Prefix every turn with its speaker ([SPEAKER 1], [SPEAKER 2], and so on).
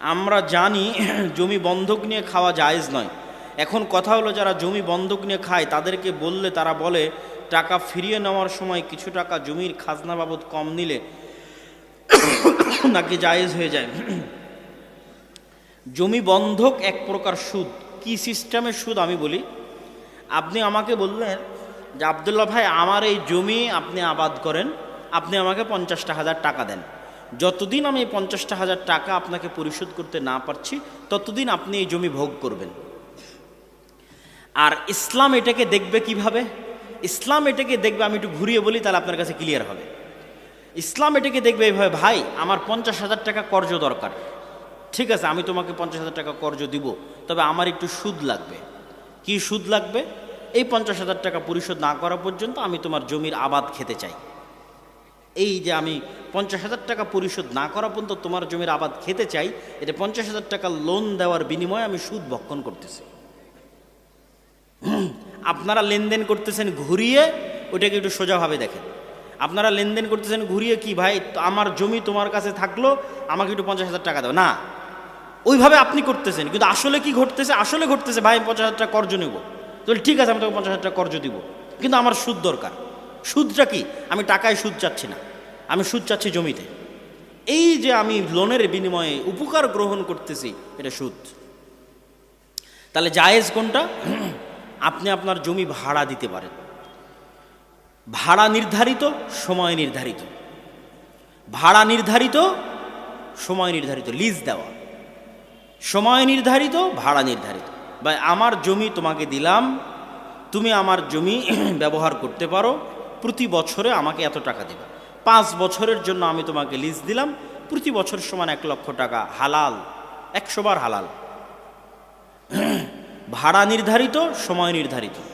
[SPEAKER 1] আমরা জানি জমি বন্ধক নিয়ে খাওয়া জায়েজ নয়। এখন কথা হলো, যারা জমি বন্ধক নিয়ে খায়, তাদেরকে বললে, তারা বলে, টাকা ফিরিয়ে নেওয়ার সময় কিছু টাকা জমির খাজনা বাবদ কম নিলে নাকি জায়েজ হয়ে যায়। জমি বন্ধক এক প্রকার সুদ। কি সিস্টেমের সুদ আমি বলি? আপনি আমাকে বললেন যে, আবদুল্লাহ ভাই, আমার এই জমি আপনি আবাদ করেন, আপনি আমাকে পঞ্চাশটা হাজার টাকা দেন। যতদিন আমি পঞ্চাশটা হাজার টাকা আপনাকে পরিশোধ করতে না পারছি, ততদিন আপনি এই জমি ভোগ করবেন। আর ইসলাম এটাকে দেখবে কীভাবে? ইসলাম এটাকে দেখবে, আমি একটু ঘুরিয়ে বলি, তাহলে আপনার কাছে ক্লিয়ার হবে। ইসলাম এটাকে দেখবে এইভাবে, ভাই, আমার পঞ্চাশ হাজার টাকা কর্জ দরকার। ঠিক আছে, আমি তোমাকে পঞ্চাশ হাজার টাকা কর্জ দিব, তবে আমার একটু সুদ লাগবে। কি সুদ লাগবে? এই পঞ্চাশ হাজার টাকা পরিশোধ না করা পর্যন্ত আমি তোমার জমির আবাদ খেতে চাই। এই যে আমি পঞ্চাশ হাজার টাকা পরিশোধ না করা পর্যন্ত তোমার জমির আবাদ খেতে চাই, এটা পঞ্চাশ হাজার টাকা লোন দেওয়ার বিনিময়ে আমি সুদ ভক্ষণ করতেছি। আপনারা লেনদেন করতেছেন ঘুরিয়ে ওটাকে একটু সোজাভাবে দেখেন। আপনারা লেনদেন করতেছেন ঘুরিয়ে কি, ভাই আমার জমি তোমার কাছে থাকল, আমাকে একটু পঞ্চাশ হাজার টাকা দাও। না। ওইভাবে আপনি করতেছেন, কিন্তু আসলে কি ঘটতেছে? আসলে ঘটতেছে, ভাই পঞ্চাশ হাজার টাকা কর্জ নেব। তাহলে ঠিক আছে, আমি তোকে পঞ্চাশ হাজার টাকা কর্জ দিব। কিন্তু আমার সুদ দরকার। সুদটা কি? আমি টাকায় সুদ চাচ্ছি না। আমি সুদ চাচ্ছি জমিতে। এই যে আমি লোনের বিনিময়ে উপকার গ্রহণ করতেছি, এটা সুদ। তাহলে জায়েজ কোনটা? আপনি আপনার জমি ভাড়া দিতে পারেন। ভাড়া নির্ধারিত, সময় নির্ধারিত। ভাড়া নির্ধারিত, সময় নির্ধারিত লিজ দেওয়া। সময় নির্ধারিত, ভাড়া নির্ধারিত। বা আমার জমি তোমাকে দিলাম, তুমি আমার জমি ব্যবহার করতে পারো, প্রতি বছরে আমাকে এত টাকা দেবে। পাঁচ বছরের জন্য আমি তোমাকে লিজ দিলাম। প্রতি বছর সমান এক লক্ষ টাকা। হালাল। একশোবার হালাল। ভাড়া নির্ধারিত, সময় নির্ধারিত।